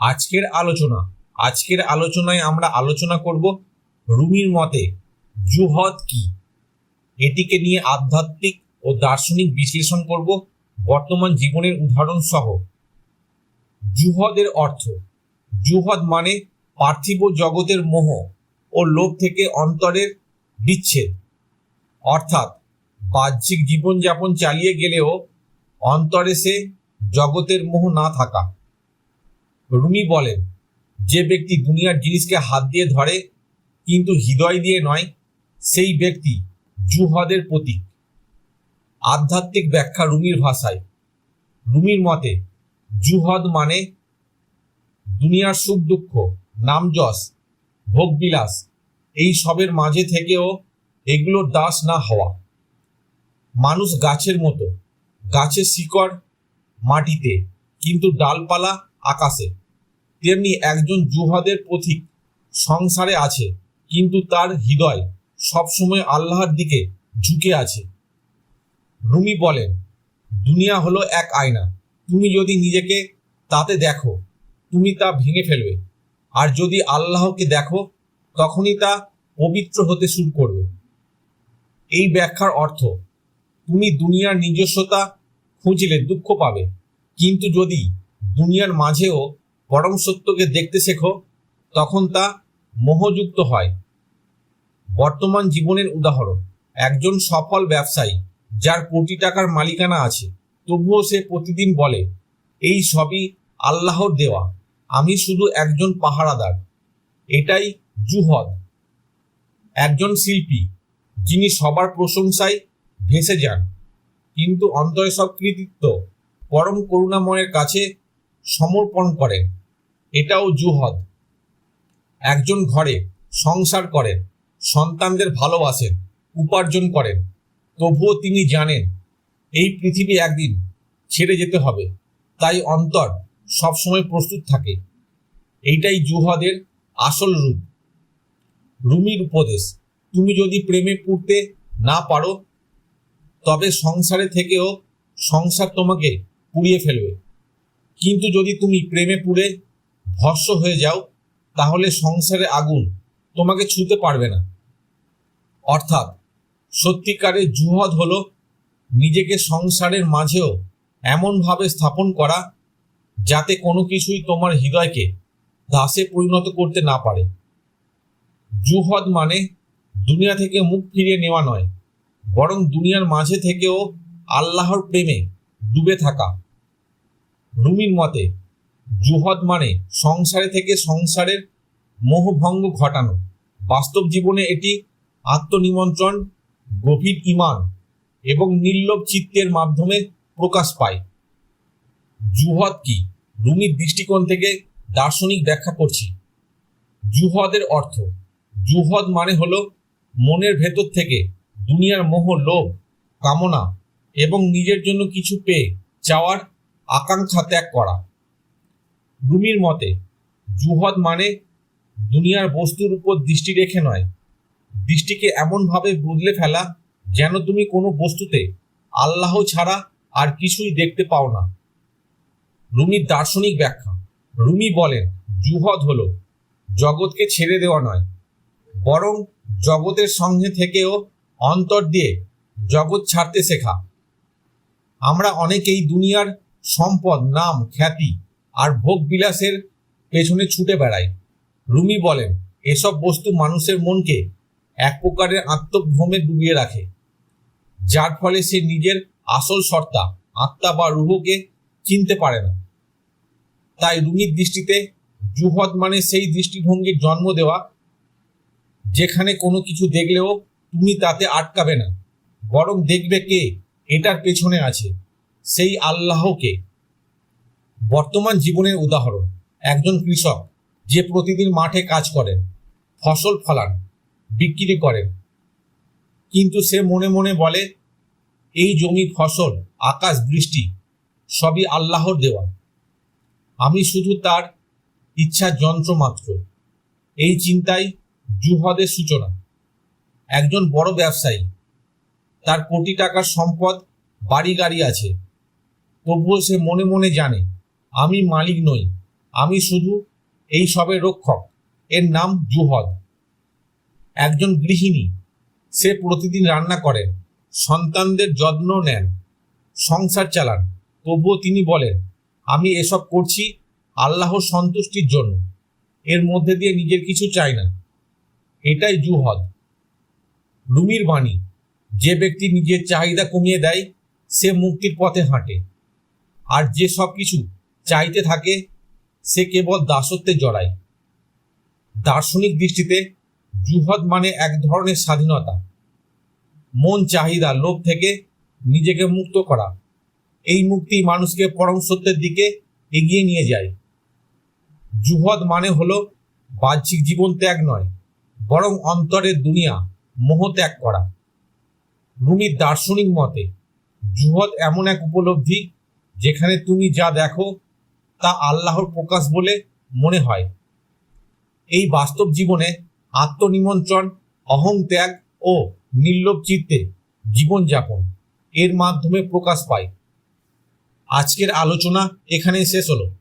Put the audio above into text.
আজকের আলোচনা, আজকের আলোচনায় আমরা আলোচনা করব রুমির মতে জুহদ কি? এটিকে নিয়ে আধ্যাত্মিক ও দার্শনিক বিশ্লেষণ করব, বর্তমান জীবনের উদাহরণ সহ। জুহদের অর্থ, জুহদ মানে পার্থিব জগতের মোহ ও লোভ থেকে অন্তরের বিচ্ছেদ। অর্থাৎ, বাহ্যিক জীবনযাপন চালিয়ে গেলেও অন্তরে সে জগতের মোহ না থাকা। রুমি বলেন, যে ব্যক্তি দুনিয়ার জিনিসকে হাত দিয়ে ধরে, কিন্তু হৃদয় দিয়ে নয়, সেই ব্যক্তি জুহদের প্রতীক। আধ্যাত্মিক ব্যাখ্যা রুমির ভাষায়। রুমির মতে, জুহদ মানে দুনিয়ার সুখ দুঃখ নামযশ ভোগবিলাস এই সবের মাঝে থেকেও এগুলোর দাস না হওয়া। মানুষ গাছের মতো, গাছের শিকড় মাটিতে, কিন্তু ডালপালা আকাশে। তেমনি একজন জুহাদের পথিক সংসারে আছে, কিন্তু তার হৃদয় সবসময় আল্লাহর দিকে ঝুঁকে আছে। রুমি বলেন দুনিয়া হলো এক আয়না। তুমি যদি নিজেকে তাতে দেখো, তুমি তা ভেঙে ফেলবে। আর যদি আল্লাহকে দেখো, তখনই তা পবিত্র হতে শুরু করবে। এই ব্যাখ্যার অর্থ, তুমি দুনিয়ার নিজস্বতা খুঁজলে দুঃখ পাবে। কিন্তু যদি দুনিয়ার মাঝেও পরম সত্যকে দেখতে শেখো, তখন তা মোহযুক্ত হয়। বর্তমান জীবনের উদাহরণ, একজন সফল ব্যবসায়ী যার কোটি টাকার মালিকানা আছে, তবুও সে প্রতিদিন বলে, এই সবই আল্লাহর দেওয়া, আমি শুধু একজন পাহারাদার, এটাই জুহদ। একজন শিল্পী, যিনি সবার প্রশংসায় ভেসে যান, কিন্তু অন্তরে সব কৃতিত্ব পরম করুণাময়ের কাছে সমর্পণ করেন। এটাও জুহদ। একজন ঘরে সংসার করেন, সন্তানদের ভালোবাসেন, উপার্জন করেন, তবুও তিনি জানেন, এই পৃথিবী একদিন ছেড়ে যেতে হবে, তাই অন্তর সবসময় প্রস্তুত থাকে। এইটাই জুহদের আসল রূপ। রুমির উপদেশ, তুমি যদি প্রেমে পড়তে না পারো, তবে সংসারে থেকেও সংসার তোমাকে পুড়িয়ে ফেলবে। কিন্তু যদি তুমি প্রেমে পুড়ে ভস্য হয়ে যাও, তাহলে সংসারে আগুন তোমাকে ছুতে পারবে না। অর্থাৎ সত্যিকারের জুহদ হলো নিজেকে সংসারের মাঝেও এমনভাবে স্থাপন করা যাতে কোনো কিছুই তোমার হৃদয়কে দাসে পরিণত করতে না পারে। জুহদ মানে দুনিয়া থেকে মুখ ফিরিয়ে নেওয়া নয়, বরং দুনিয়ার মাঝে থেকেও আল্লাহর প্রেমে ডুবে থাকা। রুমির মতে জুহদ মানে সংসারে থেকে সংসারের মোহভঙ্গ ঘটানো। বাস্তব জীবনে এটি আত্মনিমন্ত্রণ, গভীর ইমান এবং নির্লোভ চিত্তের মাধ্যমে প্রকাশ পায়। জুহদ কি? রুমির দৃষ্টিকোণ থেকে দার্শনিক ব্যাখ্যা করছি। জুহদের অর্থ, জুহদ মানে হলো মনের ভেতর থেকে দুনিয়ার মোহ, লোভ, কামনা এবং নিজের জন্য কিছু পেয়ে, চাওয়ার আকাঙ্ক্ষা ত্যাগ করা। রুমির মতে, জুহদ মানে দুনিয়ার বস্তুর উপর দৃষ্টি রেখে নয়। দৃষ্টিকে এমনভাবে বদলে ফেলা যেন তুমি কোনো বস্তুতে আল্লাহ ছাড়া আর কিছুই দেখতে পাও না। রুমির দার্শনিক ব্যাখ্যা, রুমি বলেন, জুহদ হলো জগৎকে ছেড়ে দেওয়া নয়, বরং জগতের সঙ্গে থেকেও অন্তর দিয়ে জগৎ ছাড়তে শেখা। আমরা অনেকেই দুনিয়ার সম্পদ, নাম, খ্যাতি আর ভোগ বিলাসের পেছনে ছুটে বেড়াই রুমি বলেন এসব বস্তু মানুষের মনকে এক প্রকারের আত্মভ্রমে ডুবিয়ে রাখে। যার ফলে সে নিজের আসল সত্তা, আত্মা বা রুহকে চিনতে পারে না। তাই রুমির দৃষ্টিতে জুহদ মানে সেই দৃষ্টিভঙ্গির জন্ম দেওয়া, যেখানে কোনো কিছু দেখলেও তুমি তাতে আটকাবে না, বরং দেখবে কে, এটার পেছনে আছে, সেই আল্লাহকে। বর্তমান জীবনের উদাহরণ। একজন কৃষক যে প্রতিদিন মাঠে কাজ করেন, ফসল ফলান, বিক্রি করেন, কিন্তু সে মনে মনে বলে, এই জমি ফসল, আকাশ, বৃষ্টি, সবই আল্লাহর দেওয়া। আমি শুধু তার ইচ্ছার যন্ত্র মাত্র। এই চিন্তাই জুহদের সূচনা। একজন বড় ব্যবসায়ী, তার কোটি টাকার সম্পদ বাড়ি গাড়ি আছে। তবুও সে মনে মনে জানে আমি মালিক নই, আমি শুধু এই সবের রক্ষক। এর নাম জুহদ। একজন গৃহিণী, সে প্রতিদিন রান্না করেন সন্তানদের যত্ন নেন, সংসার চালান। তবুও তিনি বলেন, আমি এসব করছি আল্লাহর সন্তুষ্টির জন্য। এর মধ্যে দিয়ে নিজের কিছু চাই না। এটাই জুহদ। রুমির বাণী, যে ব্যক্তি নিজের চাহিদা কমিয়ে দেয়, সে মুক্তির পথে হাঁটে। আর যে সব কিছু চাইতে থাকে, সে কেবল দাসত্বে জড়ায়। দার্শনিক দৃষ্টিতে জুহদ মানে এক ধরনের স্বাধীনতা। মন চাহিদা, লোভ থেকে নিজেকে মুক্ত করা। এই মুক্তি মানুষকে পরম সত্যের দিকে এগিয়ে নিয়ে যায়। জুহদ মানে হলো বাহ্যিক জীবন ত্যাগ নয়, বরং অন্তরের দুনিয়া, মোহ ত্যাগ করা। রুমির দার্শনিক মতে জুহদ এমন এক উপলব্ধি, যেখানে তুমি যা দেখো তা আল্লাহর প্রকাশ বলে মনে হয়। এই বাস্তব জীবনে আত্মনিমন্ত্রণ অহং ত্যাগ ও নির্লোভ চিত্তে জীবনযাপন এর মাধ্যমে প্রকাশ পায়। আজকের আলোচনা এখানেই শেষ হলো।